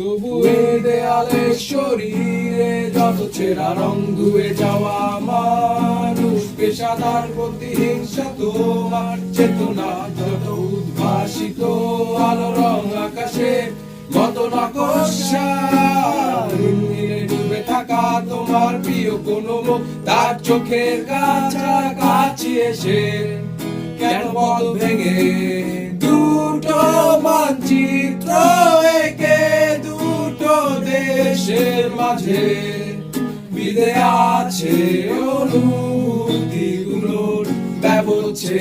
তবু এ দেয়ালে শরীরে যত ছেঁড়া রং ধুয়ে যাওয়া মানুষ, পেশাদার প্রতিহিংসা তোমার চেতনা যত উদ্ভাসিত, আলো রং আকাশে কত নকশা ডুবে থাকা তোমার প্রিয় কোনো মুখ, তার চোখের কাছাকাছি এসে কেন পথ ভেঙে দেশের মাঝে বিদে আছে অনুভূতিগুলোর ব্যবচ্ছে